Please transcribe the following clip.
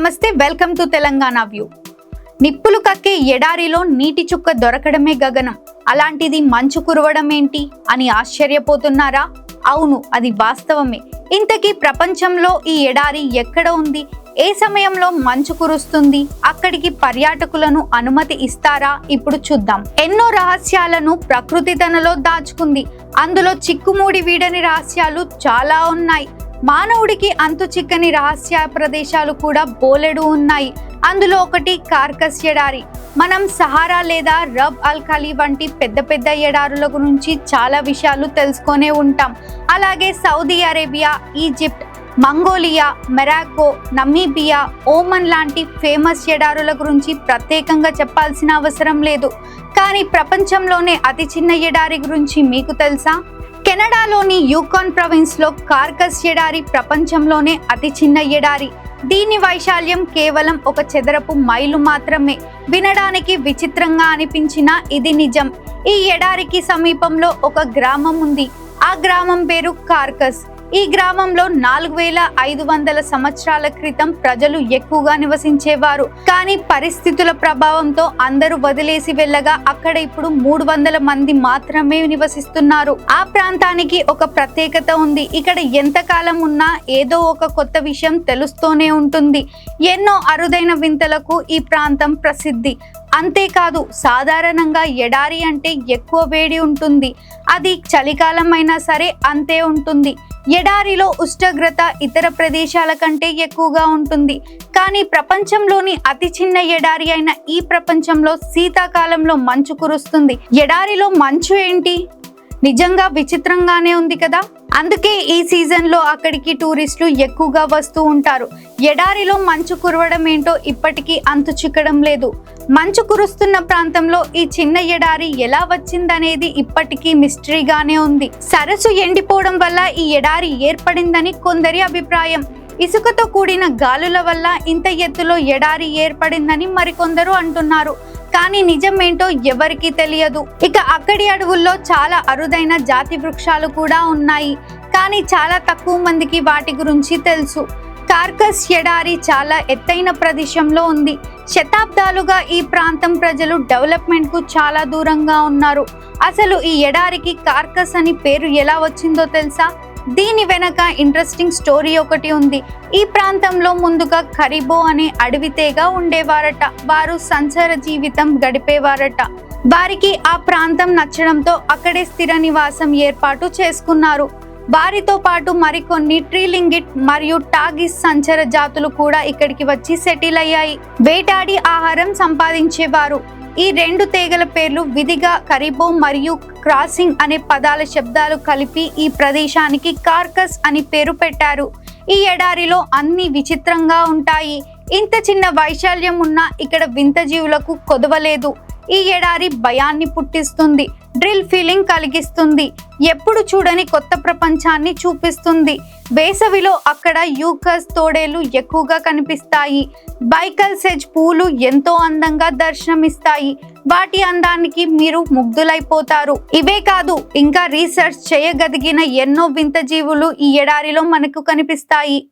నమస్తే welcome to Telangana view. నిప్పులు కక్కే ఎడారిలో నీటి చుక్క దొరకడమే గగనం. అలాంటిది మంచు కురవడం ఏంటి అని ఆశ్చర్యపోతున్నారా? అవును అది వాస్తవమే. ఇంతకీ ప్రపంచంలో ఈ ఎడారి ఎక్కడ ఉంది? ఏ సమయంలో మంచు కురుస్తుంది? అక్కడికి పర్యాటకులను అనుమతి ఇస్తారా? ఇప్పుడు చూద్దాం. ఎన్నో రహస్యాలను ప్రకృతి తనలో దాచుకుంది. అందులో చిక్కుమూడి వీడని రహస్యాలు చాలా ఉన్నాయి. మానవుడికి అంతు చిక్కని రహస్య ప్రదేశాలు కూడా బోలెడు ఉన్నాయి. అందులో ఒకటి కార్కస్ ఎడారి. మనం సహారా లేదా రబ్ అల్ ఖలీ వంటి పెద్ద పెద్ద ఎడారుల గురించి చాలా విషయాలు తెలుసుకొనే ఉంటాం. అలాగే Saudi Arabia Egypt Mongolia Morocco Namibia Oman లాంటి ఫేమస్ ఎడారుల గురించి ప్రత్యేకంగా చెప్పాల్సిన అవసరం లేదు. కానీ ప్రపంచంలోనే అతి చిన్న ఎడారి గురించి మీకు తెలుసా? కెనడాలోని యూకాన్ ప్రొవిన్స్లో కార్కస్ ఎడారి ప్రపంచంలోనే అతి చిన్న ఎడారి. దీని వైశాల్యం కేవలం ఒక చదరపు మైలు మాత్రమే. వినడానికి విచిత్రంగా అనిపించినా ఇది నిజం. ఈ ఎడారికి సమీపంలో ఒక గ్రామం ఉంది. ఆ గ్రామం పేరు కార్కస్. ఈ గ్రామంలో నాలుగు వేల ఐదు వందల సంవత్సరాల క్రితం ప్రజలు ఎక్కువగా నివసించేవారు. కానీ పరిస్థితుల ప్రభావంతో అందరూ వదిలేసి వెళ్ళగా అక్కడ ఇప్పుడు మూడు వందల మంది మాత్రమే నివసిస్తున్నారు. ఆ ప్రాంతానికి ఒక ప్రత్యేకత ఉంది. ఇక్కడ ఎంతకాలం ఉన్నా ఏదో ఒక కొత్త విషయం తెలుస్తూనే ఉంటుంది. ఎన్నో అరుదైన వింతలకు ఈ ప్రాంతం ప్రసిద్ధి. అంతేకాదు సాధారణంగా ఎడారి అంటే ఎక్కువ వేడి ఉంటుంది. అది చలికాలం అయినా సరే అంతే ఉంటుంది. ఎడారిలో ఉష్ణోగ్రత ఇతర ప్రదేశాల కంటే ఎక్కువగా ఉంటుంది. కానీ ప్రపంచంలోని అతి చిన్న ఎడారి అయిన ఈ ప్రపంచంలో శీతాకాలంలో మంచు కురుస్తుంది. ఎడారిలో మంచు ఏంటి? నిజంగా విచిత్రంగానే ఉంది కదా? అందుకే ఈ సీజన్లో అక్కడికి టూరిస్టులు ఎక్కువగా వస్తూ ఉంటారు. ఎడారిలో మంచు కురవడం ఏంటో ఇప్పటికీ అంతు చిక్కడం లేదు. మంచు కురుస్తున్న ప్రాంతంలో ఈ చిన్న ఎడారి ఎలా వచ్చిందనేది ఇప్పటికీ మిస్టరీగానే ఉంది. సరస్సు ఎండిపోవడం వల్ల ఈ ఎడారి ఏర్పడిందని కొందరి అభిప్రాయం. ఇసుకతో కూడిన గాలుల వల్ల ఇంత ఎత్తులో ఎడారి ఏర్పడిందని మరికొందరు అంటున్నారు. కానీ నిజమేంటో ఎవరికీ తెలియదు. ఇక అక్కడి అడవుల్లో చాలా అరుదైన జాతి వృక్షాలు కూడా ఉన్నాయి. కానీ చాలా తక్కువ మందికి వాటి గురించి తెలుసు. కార్కస్ ఎడారి చాలా ఎత్తైన ప్రదేశంలో ఉంది. శతాబ్దాలుగా ఈ ప్రాంతం ప్రజలు డెవలప్మెంట్కు చాలా దూరంగా ఉన్నారు. అసలు ఈ ఎడారికి కార్కస్ అని పేరు ఎలా వచ్చిందో తెలుసా? దీని వెనక ఇంట్రెస్టింగ్ స్టోరీ ఒకటి ఉంది. ఈ ప్రాంతంలో ముందుగా కరిబో అనే అడవితేగా ఉండేవారట. వారు సంచార జీవితం గడిపేవారట. వారికి ఆ ప్రాంతం నచ్చడంతో అక్కడే స్థిర నివాసం ఏర్పాటు చేసుకున్నారు. వారితో పాటు మరికొన్ని ట్రీలింగిట్ మరియు టాగిస్ సంచర జాతులు కూడా ఇక్కడికి వచ్చి సెటిల్ అయ్యాయి. వేటాడి ఆహారం సంపాదించేవారు. ఈ రెండు తీగల పేర్లు విధిగా కరిబో మరియు క్రాసింగ్ అనే పదాల శబ్దాలు కలిపి ఈ ప్రదేశానికి కార్కస్ అని పేరు పెట్టారు. ఈ ఎడారిలో అన్ని విచిత్రంగా ఉంటాయి. ఇంత చిన్న వైశాల్యం ఉన్నా ఇక్కడ వింత జీవులకు కొదవలేదు. ఈ ఎడారి భయాన్ని పుట్టిస్తుంది డ్రిల్ ఫీలింగ్ కలిగిస్తుంది ఎప్పుడు చూడని కొత్త ప్రపంచాన్ని చూపిస్తుంది. వేసవిలో అక్కడ యూకస్ తోడేలు ఎక్కువగా కనిపిస్తాయి. బైకల్ సెజ్ పూలు ఎంతో అందంగా దర్శనమిస్తాయి. వాటి అందానికి మీరు ముగ్ధులైపోతారు. ఇవే కాదు ఇంకా రీసెర్చ్ చేయగలిగిన ఎన్నో వింత జీవులు ఈ ఎడారిలో మనకు కనిపిస్తాయి.